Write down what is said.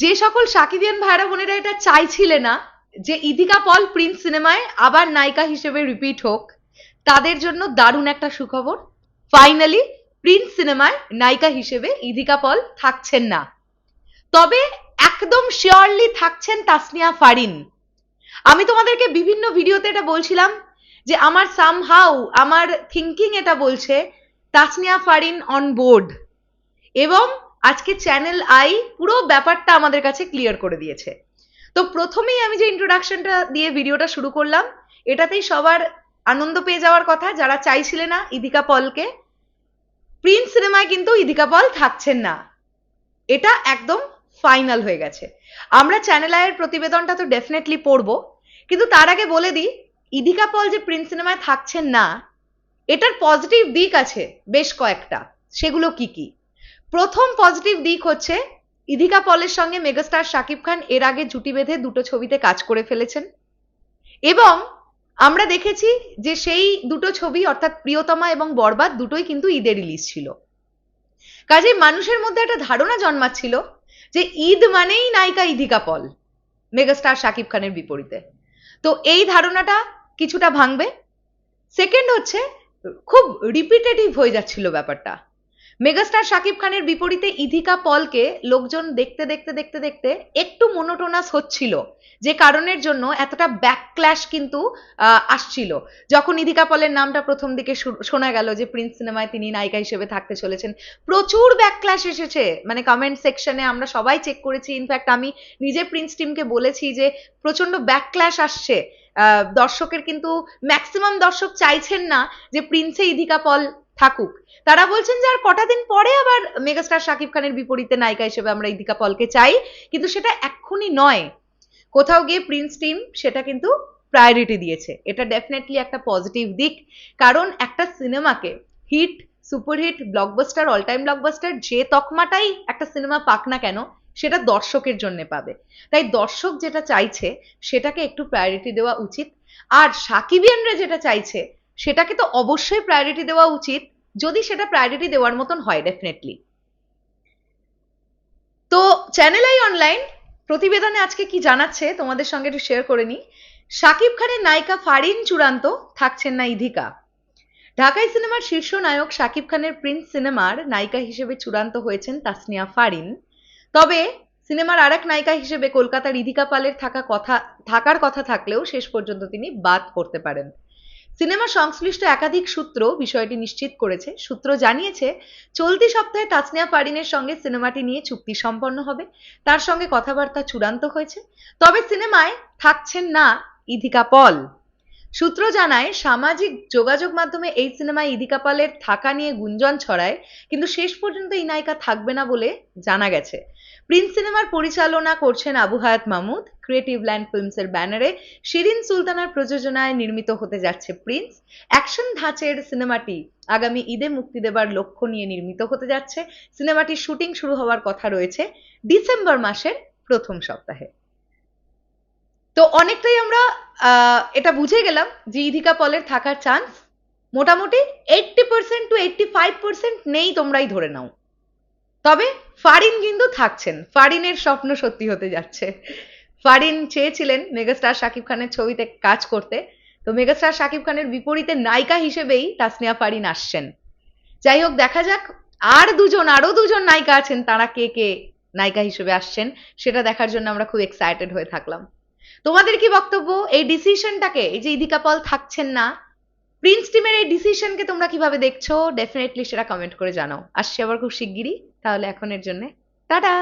যে সকল সাকিবিয়ান ভাইরা বোনেরা এটা চাইছিলে না যে ইদিকা পল প্রিন্স সিনেমায় আবার নায়িকা হিসেবে রিপিট হোক, তাদের জন্য দারুণ একটা সুখবর। ফাইনালি প্রিন্স সিনেমায় নায়িকা হিসেবে ইদিকা পল থাকছেন না। তবে একদম শিওরলি থাকছেন তাসনিয়া ফারিন। আমি তোমাদেরকে বিভিন্ন ভিডিওতে এটা বলছিলাম যে আমার সামহাউ আমার থিঙ্কিং এটা বলছে তাসনিয়া ফারিন অন বোর্ড এবং আজকে চ্যানেল আই পুরো ব্যাপারটা আমাদের কাছে ক্লিয়ার করে দিয়েছে। তো প্রথমেই আমি যে ইন্ট্রোডাকশনটা দিয়ে ভিডিওটা শুরু করলাম, এটাতেই সবার আনন্দ পেয়ে যাওয়ার কথা, যারা চাইছিলে না ইদিকা পলকে প্রিন্স সিনেমায় কিন্তু ইদিকা পল থাকছেন না। এটা একদম ফাইনাল হয়ে গেছে। আমরা চ্যানেল আয়ের প্রতিবেদনটা তো ডেফিনেটলি পড়ব, কিন্তু তার আগে বলে দিই, ইদিকা পল যে প্রিন্স সিনেমায় থাকছেন না, এটার পজিটিভ দিক আছে বেশ কয়েকটা। সেগুলো কি কি? প্রথম পজিটিভ দিক হচ্ছে ইদিকা পলের সঙ্গে মেগাস্টার শাকিব খান এর আগে জুটি বেঁধে দুটো ছবিতে কাজ করে ফেলেছেন। এবং আমরা দেখেছি যে সেই দুটো ছবি, অর্থাৎ প্রিয়তমা এবং বরবাদ, দুটোই কিন্তু ঈদে রিলিজ ছিল। কাজেই মানুষের মধ্যে একটা ধারণা জন্মাচ্ছিল যে ঈদ মানেই নায়িকা ইদিকা পল মেগাস্টার শাকিব খানের বিপরীতে। তো এই ধারণাটা কিছুটা ভাঙবে। সেকেন্ড হচ্ছে, খুব রিপিটেটিভ হয়ে যাচ্ছিল ব্যাপারটা। মেগাস্টার শাকিব খানের বিপরীতে ইধিকা পলকে লোকজন দেখতে দেখতে দেখতে দেখতে একটু মোনোটোনাস হচ্ছিল। যে কারণের জন্য এতটা ব্যাকক্ল্যাশ কিন্তু আসছিল। যখন ইধিকা পলের নামটা প্রথম দিকে শোনা গেল যে প্রিন্স সিনেমায় তিনি নায়িকা হিসেবে থাকতে চলেছেন, প্রচুর ব্যাকক্ল্যাশ এসেছে। মানে কমেন্ট সেকশনে আমরা সবাই চেক করেছি। ইনফ্যাক্ট আমি নিজে প্রিন্স টিমকে বলেছি যে প্রচণ্ড ব্যাকক্ল্যাশ আসছে। দর্শকের কিন্তু ম্যাক্সিমাম দর্শক চাইছেন না যে প্রিন্সে ইধিকা পল থাকুক। তারা বলছেন যে আর কটা দিন পরে আবার মেগাস্টার শাকিব খানের বিপরীতে নায়িকা হিসেবে আমরা ইদিকা পলকে চাই, কিন্তু সেটা এক্ষুনি নয়। কোথাও গিয়ে প্রিন্স টিম সেটা কিন্তু প্রায়োরিটি দিয়েছে। এটা ডেফিনেটলি একটা পজিটিভ দিক, কারণ একটা সিনেমাকে hit superhit blockbuster all time blockbuster যে তকমাটাই একটা সিনেমা পাক না কেন, সেটা দর্শকের জন্য পাবে। তাই দর্শক যেটা চাইছে, সেটাকে একটু প্রায়োরিটি দেওয়া উচিত। আর সাকিবিয়ানরা যেটা চাইছে সেটাকে তো অবশ্যই প্রায়োরিটি দেওয়া উচিত, যদি সেটা প্রায়োরিটি দেওয়ার মতন হয় ডেফিনেটলি তো চ্যানেল আই অনলাইন প্রতিবেদনে আজকে কি জানাচ্ছে, তোমাদের সঙ্গে একটু শেয়ার করে নিই। শাকিব খানের নায়িকা ফারিন চূড়ান্ত, থাকছেন না ইধিকা। ঢাকাই সিনেমার শীর্ষ নায়ক শাকিব খানের প্রিন্স সিনেমার নায়িকা হিসেবে চূড়ান্ত হয়েছেন তাসনিয়া ফারিন। তবে সিনেমার আরেক নায়িকা হিসেবে কলকাতার ইধিকা পালের থাকা কথা, থাকার কথা থাকলেও শেষ পর্যন্ত তিনি বাদ পড়তে পারেন। সিনেমা সংশ্লিষ্ট একাধিক সূত্র বিষয়টি নিশ্চিত করেছে। সূত্র জানিয়েছে, চলতি সপ্তাহে তাসনিয়া পারিনের সঙ্গে সিনেমাটি নিয়ে চুক্তি সম্পন্ন হবে। তার সঙ্গে কথাবার্তা চূড়ান্ত হয়েছে। তবে সিনেমায় থাকছেন না ইধিকা পল। সূত্র জানায়, সামাজিক যোগাযোগ মাধ্যমে এই সিনেমায় ইদিকা পালের থাকা নিয়ে গুঞ্জন ছড়ায়, কিন্তু শেষ পর্যন্ত এই নায়িকা থাকবে না বলে জানা গেছে। প্রিন্স সিনেমার পরিচালনা করছেন আবু হায়াত মাহমুদ ক্রিয়েটিভ ল্যান্ড ফিল্মসের ব্যানারে শিরিন সুলতানার প্রযোজনায় নির্মিত হতে যাচ্ছে প্রিন্স। অ্যাকশন ধাঁচের সিনেমাটি আগামী ঈদে মুক্তি দেবার লক্ষ্য নিয়ে নির্মিত হতে যাচ্ছে। সিনেমাটির শুটিং শুরু হওয়ার কথা রয়েছে। ডিসেম্বর মাসের প্রথম সপ্তাহে। তো অনেকটাই আমরা এটা বুঝে গেলাম যে ইধিকা পলের থাকার চান্স মোটামুটি eighty percent to eighty five percent নেই তোমরাই ধরে নাও। তবে ফারিন কিন্তু থাকছেন, ফারিনের স্বপ্ন সত্যি হতে যাচ্ছে। ফারিন চেয়েছিলেন মেগাস্টার শাকিব খানের ছবিতে কাজ করতে, তো মেগাস্টার শাকিব খানের বিপরীতে নায়িকা হিসেবেই তাসনিয়া ফারিন আসছেন। যাই হোক, দেখা যাক, আর দুজন, আরও দুজন নায়িকা আছেন, তারা কে কে নায়িকা হিসেবে আসছেন, সেটা দেখার জন্য আমরা খুব এক্সাইটেড হয়ে থাকলাম। তোমাদের কি বক্তব্য? এই ডিসিশনটাকে এই যে ইদিকা পল থাকছেন না প্রিন্স টিমের এই ডিসিশনকে তোমরা কীভাবে দেখছ? ডেফিনেটলি সেটা কমেন্ট করে জানাও। আসছি আবার খুব শিগগিরই, তাহলে এখনের জন্য। টাটা!